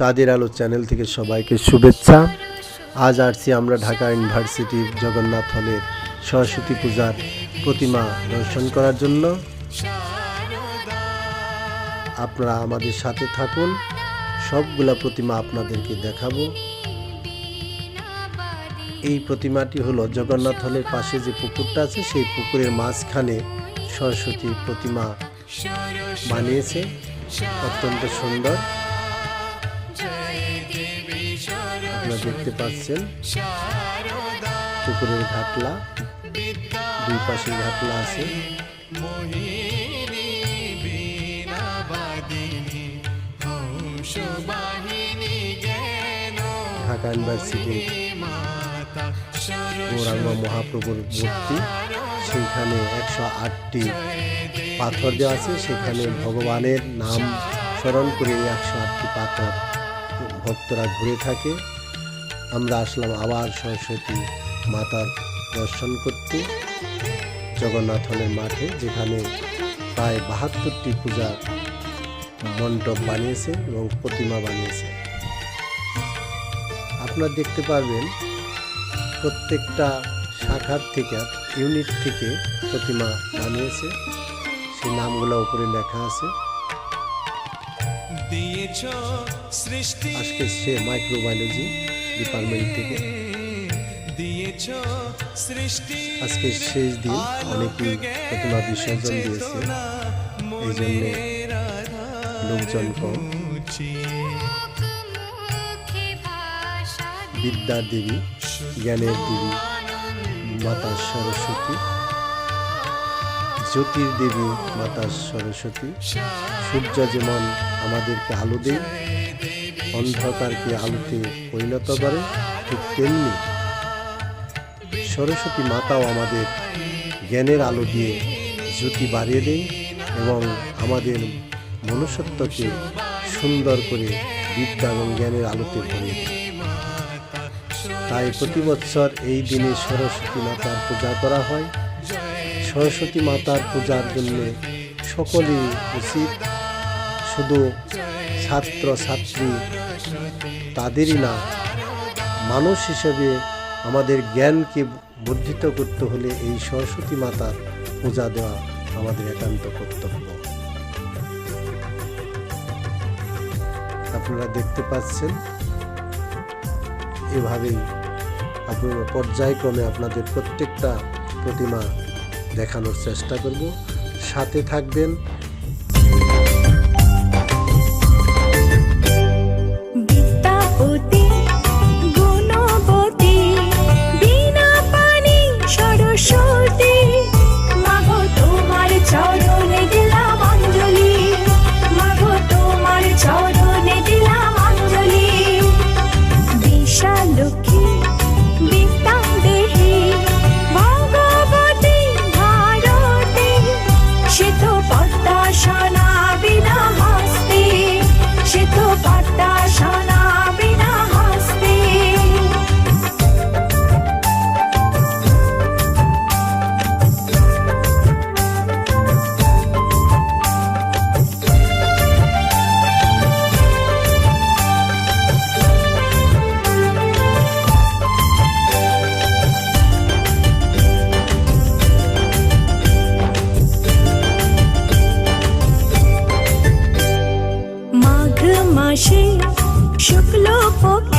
তাদের আলো চ্যানেল থেকে সবাইকে শুভেচ্ছা। আজ আসছি আমরা ঢাকা ইউনিভার্সিটির জগন্নাথ হলের সরস্বতী পূজার প্রতিমা দর্শন করার জন্য। আপনারা আমাদের সাথে থাকুন, সবগুলা প্রতিমা আপনাদেরকে দেখাবো। এই প্রতিমাটি হলো জগন্নাথ হলের পাশে যে পুকুরটা আছে, সেই পুকুরের মাঝখানে সরস্বতী প্রতিমা বানিয়েছে। অত্যন্ত সুন্দর। দেখতে পাচ্ছেন। পুকুরের ঘাটলা, দুই পাশে ঘাটলা আছে। ঢাকা ইউনিভার্সিটি গৌরাঙ্গ মহাপ্রভুর মূর্তি। সেইখানে একশো আটটি পাথর দেওয়া আছে। সেখানে ভগবানের নাম স্মরণ করে একশো আটটি পাথর ভক্তরা ঘুরে থাকে। আমরা আসলাম আবার সরস্বতী মাতার দর্শন করতে জগন্নাথ হলের মাঠে যেখানে প্রায় বাহাত্তরটি পূজা মণ্ডপ বানিয়েছে এবং প্রতিমা বানিয়েছে। আপনারা দেখতে পারবেন প্রত্যেকটা শাখার থেকে ইউনিট থেকে প্রতিমা বানিয়েছে। সেই নামগুলো উপরে লেখা আছে। আজকে সে মাইক্রোবায়োলজি ডিপার্টমেন্ট থেকে। আজকে শেষ দিন, অনেকেই প্রতিমা বিসর্জন দিয়েছে। এই জন্য লোকজন কম। বিদ্যার দেবী, জ্ঞানের দেবী, মাতা সরস্বতী জ্যোতির দেবী মাতা সরস্বতী সূর্য যেমন আমাদেরকে আলো দেয় অন্ধকারকে আলোতে পরিণত করে? ঠিক তেমনি সরস্বতী মাতাও আমাদের জ্ঞানের আলো দিয়ে জ্যোতি বাড়িয়ে দেয় এবং আমাদের মনুষ্যত্বকে সুন্দর করে বিদ্যা এবং জ্ঞানের আলোতে ভরিয়ে দেয়। তাই প্রতি বছর এই দিনে সরস্বতী মাতার পূজা করা হয়। সরস্বতী মাতার পূজার জন্য সকলেই উচিত শুধু ছাত্র ছাত্রী তাদেরই না। মানুষ হিসেবে আমাদের জ্ঞানকে বর্ধিত করতে হলে এই সরস্বতী মাতার পূজা দেওয়া আমাদের একান্ত কর্তব্য। আপনারা দেখতে পাচ্ছেন, এভাবেই আপনারা পর্যায়ক্রমে আপনাদের প্রত্যেকটা প্রতিমা দেখানোর চেষ্টা করব। সাথে থাকবেন fuck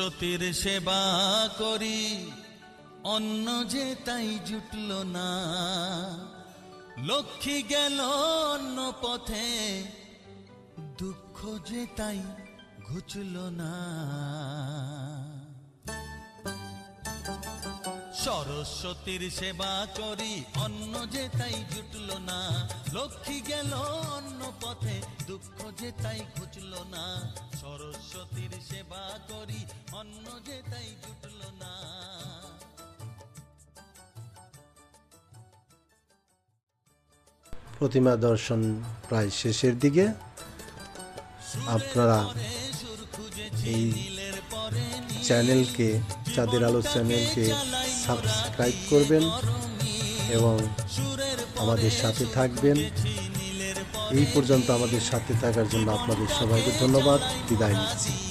সরস্বতীর সেবা করি অন্য যে তাই জুটল না। লক্ষ্মী গেল অন্য পথে, দুঃখ যে তাই ঘুচল না। সরস্বতীর সেবা করি অন্য যে তাই জুটল না। লক্ষ্মী গেল অন্য পথে দুঃখ যে তাই ঘুচল না। সরস্বতীর সেবা করি অন্য যে তাই জুটল না। প্রতিমা দর্শন প্রায় শেষের দিকে। আপনারা এই চ্যানেলকে চাঁদের আলো চ্যানেলকে সাবস্ক্রাইব করবেন এবং আমাদের সাথে থাকবেন। এই পর্যন্ত আমাদের সাথে থাকার জন্য আপনাদের সবাইকে ধন্যবাদ। বিদায় নিচ্ছি।